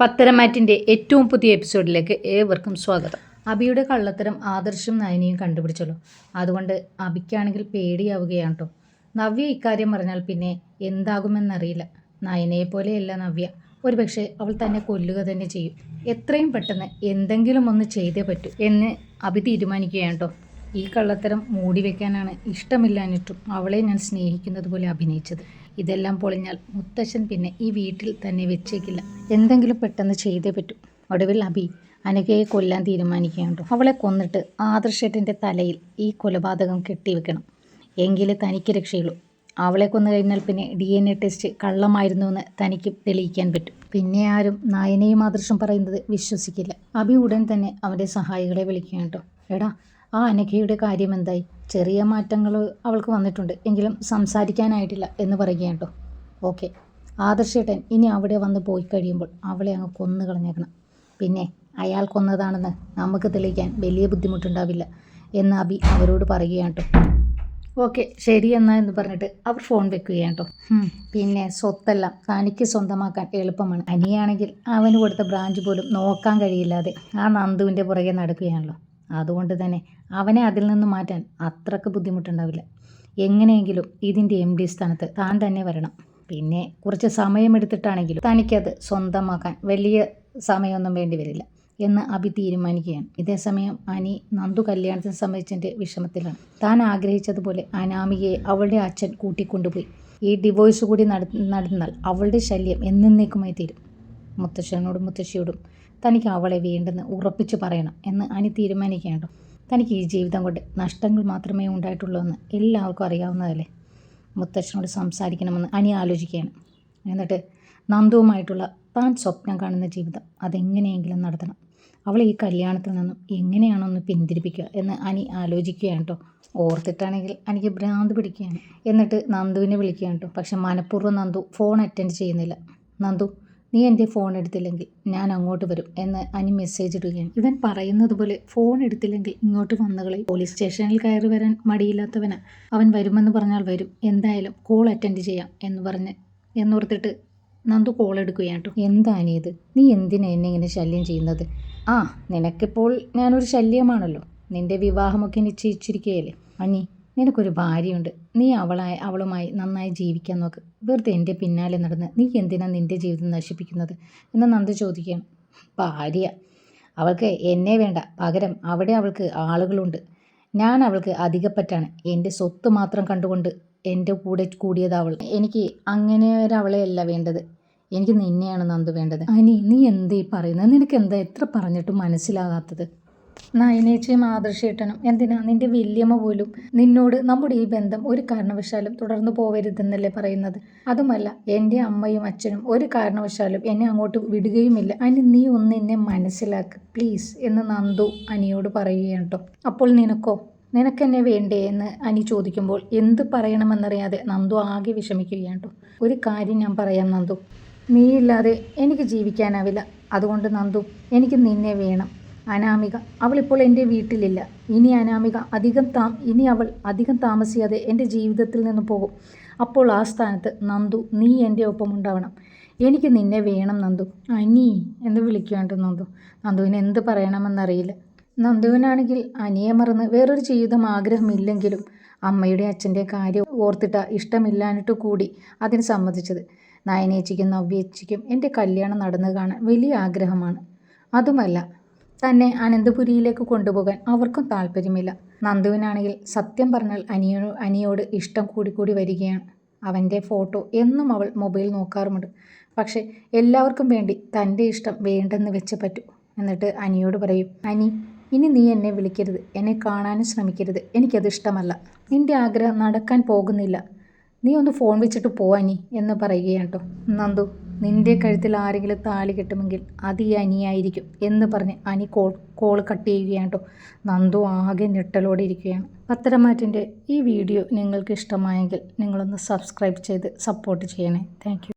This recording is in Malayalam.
പത്തരമാറ്റിന്റെ ഏറ്റവും പുതിയ എപ്പിസോഡിലേക്ക് ഏവർക്കും സ്വാഗതം. അബിയുടെ കള്ളത്തരം ആദർശം നയനിയും കണ്ടുപിടിച്ചല്ലോ. അതുകൊണ്ട് അബിക്കാണെങ്കിൽ പേടിയാവുകയാണ് കേട്ടോ നവ്യ ഇക്കാര്യം പറഞ്ഞാൽ പിന്നെ എന്താകുമെന്നറിയില്ല. നയനയെ പോലെയല്ല നവ്യ. ഒരുപക്ഷെ അവൾ തന്നെ കൊല്ലുക തന്നെ ചെയ്യും. എത്രയും പെട്ടെന്ന് എന്തെങ്കിലും ഒന്ന് ചെയ്തേ പറ്റൂ എന്ന് അബി തീരുമാനിക്കുകയാണ് കേട്ടോ ഈ കള്ളത്തരം മൂടി വെക്കാനാണ് ഇഷ്ടമില്ലാഞ്ഞിട്ടും അവളെ ഞാൻ സ്നേഹിക്കുന്നത് പോലെ അഭിനയിച്ചത്. ഇതെല്ലാം പൊളിഞ്ഞാൽ മുത്തശ്ശൻ പിന്നെ ഈ വീട്ടിൽ തന്നെ വെച്ചേക്കില്ല. എന്തെങ്കിലും പെട്ടെന്ന് ചെയ്തേ പറ്റൂ. ഒടുവിൽ അബി അനുകയെ കൊല്ലാൻ തീരുമാനിക്കുകയുണ്ടോ. അവളെ കൊന്നിട്ട് ആദർശേട്ടന്റെ തലയിൽ ഈ കൊലപാതകം കെട്ടിവെക്കണം. എങ്കിലേ തനിക്ക് രക്ഷയുള്ളൂ. അവളെ കൊന്നു കഴിഞ്ഞാൽ പിന്നെ ഡി എൻ എ ടെസ്റ്റ് കള്ളമായിരുന്നു എന്ന് തനിക്ക് തെളിയിക്കാൻ പറ്റും. പിന്നെ ആരും നായനെയും ആദർശം പറയുന്നത് വിശ്വസിക്കില്ല. അബി ഉടൻ തന്നെ അവന്റെ സഹായികളെ വിളിക്കുകയുണ്ടോ. എടാ ആ അനഘയുടെ കാര്യം എന്തായി? ചെറിയ മാറ്റങ്ങൾ അവൾക്ക് വന്നിട്ടുണ്ട്. എങ്കിലും സംസാരിക്കാനായിട്ടില്ല എന്ന് പറയുകയാണ് കേട്ടോ. ഓക്കെ. ആദർശേട്ടൻ ഇനി അവിടെ വന്ന് പോയി കഴിയുമ്പോൾ അവളെ അങ്ങ് കൊന്നു കളഞ്ഞേക്കണം. പിന്നെ അയാൾ കൊന്നതാണെന്ന് നമുക്ക് തെളിയിക്കാൻ വലിയ ബുദ്ധിമുട്ടുണ്ടാവില്ല എന്ന് അബി അവരോട് പറയുകയാണ് കേട്ടോ. ഓക്കെ ശരി എന്നാ എന്ന് പറഞ്ഞിട്ട് അവർ ഫോൺ വെക്കുകയാണ് കേട്ടോ. പിന്നെ സ്വത്തെല്ലാം തനിക്ക് സ്വന്തമാക്കാൻ എളുപ്പമാണ്. അനിയാണെങ്കിൽ അവന് കൊടുത്ത ബ്രാഞ്ച് പോലും നോക്കാൻ കഴിയില്ലാതെ ആ നന്ദുവിന്റെ പുറകെ നടക്കുകയാണല്ലോ. അതുകൊണ്ട് തന്നെ അവനെ അതിൽ നിന്ന് മാറ്റാൻ അത്രയ്ക്ക് ബുദ്ധിമുട്ടുണ്ടാവില്ല. എങ്ങനെയെങ്കിലും ഇതിന്റെ എം ഡി സ്ഥാനത്ത് താൻ തന്നെ വരണം. പിന്നെ കുറച്ച് സമയമെടുത്തിട്ടാണെങ്കിലും തനിക്കത് സ്വന്തമാക്കാൻ വലിയ സമയമൊന്നും വേണ്ടി വരില്ല എന്ന് അഭി തീരുമാനിക്കുകയാണ്. ഇതേസമയം അനി നന്ദു കല്യാണത്തിന് സംബന്ധിച്ചതിന്റെ വിഷമത്തിലാണ്. താൻ ആഗ്രഹിച്ചതുപോലെ അനാമികയെ അവളുടെ അച്ഛൻ കൂട്ടിക്കൊണ്ടുപോയി. ഈ ഡിവോഴ്സ് കൂടി നട നടന്നാൽ അവളുടെ ശല്യം എന്നേക്കുമായി തീരും. മുത്തശ്ശനോടും മുത്തശ്ശിയോടും തനിക്ക് അവളെ വേണ്ടെന്ന് ഉറപ്പിച്ചു പറയണം എന്ന് അനി തീരുമാനിക്കുകയാണ് തനിക്ക് ഈ ജീവിതം കൊണ്ട് നഷ്ടങ്ങൾ മാത്രമേ ഉണ്ടായിട്ടുള്ളൂ എന്ന് എല്ലാവർക്കും അറിയാവുന്നതല്ലേ? മുത്തശ്ശനോട് സംസാരിക്കണമെന്ന് അനി ആലോചിക്കുകയാണ്. എന്നിട്ട് നന്ദുവുമായിട്ടുള്ള താൻ സ്വപ്നം കാണുന്ന ജീവിതം അതെങ്ങനെയെങ്കിലും നടത്തണം. അവളെ ഈ കല്യാണത്തിൽ നിന്നും എങ്ങനെയാണൊന്ന് പിന്തിരിപ്പിക്കുക എന്ന് അനി ആലോചിക്കുകയാണ് കേട്ടോ. ഓർത്തിട്ടാണെങ്കിൽ എനിക്ക് ഭ്രാന്ത് പിടിക്കുകയാണ്. എന്നിട്ട് നന്ദുവിനെ വിളിക്കുകയാണ് കേട്ടോ. പക്ഷെ മനഃപൂർവം നന്ദു ഫോൺ അറ്റൻഡ് ചെയ്യുന്നില്ല. നന്ദു നീ എന്റെ ഫോൺ എടുത്തില്ലെങ്കിൽ ഞാൻ അങ്ങോട്ട് വരും എന്ന് അനി മെസ്സേജ് ഇടുകയാണ്. ഇവൻ പറയുന്നത് പോലെ ഫോൺ എടുത്തില്ലെങ്കിൽ ഇങ്ങോട്ട് വന്നുകളെ പോലീസ് സ്റ്റേഷനിൽ കയറി വരാൻ മടിയില്ലാത്തവനാ. അവൻ വരുമെന്ന് പറഞ്ഞാൽ വരും. എന്തായാലും കോൾ അറ്റൻഡ് ചെയ്യാം എന്ന് പറഞ്ഞ് എന്നോർത്തിട്ട് നന്ദു കോൾ എടുക്കുകയാണ് കേട്ടോ. എന്താ അനിയത് നീ എന്തിനാ എന്നെ ഇങ്ങനെ ശല്യം ചെയ്യുന്നത്? ആ നിനക്കിപ്പോൾ ഞാനൊരു ശല്യമാണല്ലോ. നിന്റെ വിവാഹമൊക്കെ നിശ്ചയിച്ചിരിക്കുകയല്ലേ? അനി നിനക്കൊരു ഭാര്യയുണ്ട്. നീ അവളായി അവളുമായി നന്നായി ജീവിക്കാൻ നോക്ക്. വെറുതെ എന്റെ പിന്നാലെ നടന്ന് നീ എന്തിനാ നിന്റെ ജീവിതം നശിപ്പിക്കുന്നത്? എന്ന് നന്ദ ചോദിക്കുകയാണ്. ഭാര്യ അവൾക്ക് എന്നെ വേണ്ട. പകരം അവിടെ അവൾക്ക് ആളുകളുണ്ട്. ഞാൻ അവൾക്ക് അധികപ്പറ്റാണ്. എന്റെ സ്വത്ത് മാത്രം കണ്ടുകൊണ്ട് എന്റെ കൂടെ കൂടിയത് അവൾ. എനിക്ക് അങ്ങനെ ഒരവളെയല്ല വേണ്ടത്. എനിക്ക് നിന്നെയാണ് നന്ദു വേണ്ടത്. അനി നീ എന്തേ പറയുന്നത് നിനക്ക് എന്താ എത്ര പറഞ്ഞിട്ടും മനസ്സിലാകാത്തത്? നയനേച്ചയും ആദർശേട്ടനും. എന്തിനാ? നിന്റെ വല്യമ്മ പോലും നിന്നോട് നമ്മുടെ ഈ ബന്ധം ഒരു കാരണവശാലും തുടർന്നു പോവരുതെന്നല്ലേ പറയുന്നത്? അതുമല്ല എന്റെ അമ്മയും അച്ഛനും ഒരു കാരണവശാലും എന്നെ അങ്ങോട്ട് വിടുകയുമില്ല. അതിന് നീ ഒന്ന് എന്നെ മനസ്സിലാക്ക് പ്ലീസ് എന്ന് നന്ദു അനിയോട് പറയുകയാണ് കേട്ടോ. അപ്പോൾ നിനക്കോ? നിനക്കെന്നെ വേണ്ടേ എന്ന് അനി ചോദിക്കുമ്പോൾ എന്ത് പറയണമെന്നറിയാതെ നന്ദു ആകെ വിഷമിക്കുകയാണ് കേട്ടോ. ഒരു കാര്യം ഞാൻ പറയാം നന്ദു. നീയില്ലാതെ എനിക്ക് ജീവിക്കാനാവില്ല. അതുകൊണ്ട് നന്ദു എനിക്ക് നിന്നെ വേണം. അനാമിക. അവളിപ്പോൾ എന്റെ വീട്ടിലില്ല. ഇനി അനാമിക അധികം താ ഇനി അവൾ അധികം താമസിയാതെ എന്റെ ജീവിതത്തിൽ നിന്ന് പോകും. അപ്പോൾ ആ സ്ഥാനത്ത് നന്ദു നീ എന്റെ ഒപ്പം ഉണ്ടാവണം. എനിക്ക് നിന്നെ വേണം നന്ദു. അനി എന്ന് വിളിക്കുകയാണ് നന്ദു. നന്ദുവിന് എന്ത് പറയണമെന്നറിയില്ല. നന്ദുവിനാണെങ്കിൽ അനിയെ മറന്ന് വേറൊരു ജീവിതം ആഗ്രഹമില്ലെങ്കിലും അമ്മയുടെ അച്ഛന്റെ കാര്യം ഓർത്തിട്ട ഇഷ്ടമില്ലാഞ്ഞിട്ട് കൂടി അതിന് സമ്മതിച്ചത്. നയനേച്ചിക്കും നവ്യേച്ചിക്കും എന്റെ കല്യാണം നടന്നു കാണാൻ വലിയ ആഗ്രഹമാണ്. അതുമല്ല തന്നെ അനന്തപുരിയിലേക്ക് കൊണ്ടുപോകാൻ അവർക്കും താല്പര്യമില്ല നന്ദുവിനാണെങ്കിൽ സത്യം പറഞ്ഞാൽ അനിയോ അനിയോട് ഇഷ്ടം കൂടിക്കൂടി വരികയാണ്. അവന്റെ ഫോട്ടോ എന്നും അവൾ മൊബൈൽ നോക്കാറുമുണ്ട്. പക്ഷേ എല്ലാവർക്കും വേണ്ടി തന്റെ ഇഷ്ടം വേണ്ടെന്ന് വെച്ച് പറ്റൂ. എന്നിട്ട് അനിയോട് പറയും അനി ഇനി നീ എന്നെ വിളിക്കരുത്. എന്നെ കാണാനും ശ്രമിക്കരുത്. എനിക്കത് ഇഷ്ടമല്ല. നിന്റെ ആഗ്രഹം നടക്കാൻ പോകുന്നില്ല. നീ ഒന്ന് ഫോൺ വെച്ചിട്ട് പോവാനി എന്ന് പറയുകയാണ് കേട്ടോ നന്ദു. നിന്റെ കഴുത്തിൽ ആരെങ്കിലും താലി കെട്ടുമെങ്കിൽ അത് ഈ അനിയായിരിക്കും എന്ന് പറഞ്ഞ് അനി കോൾ കോൾ കട്ട് ചെയ്യുകയാണ് കേട്ടോ നന്ദു ആകെ ഞെട്ടലോടെ ഇരിക്കുകയാണ്. പത്തരമാറ്റിന്റെ ഈ വീഡിയോ നിങ്ങൾക്ക് ഇഷ്ടമായെങ്കിൽ നിങ്ങളൊന്ന് സബ്സ്ക്രൈബ് ചെയ്ത് സപ്പോർട്ട് ചെയ്യണേ. താങ്ക്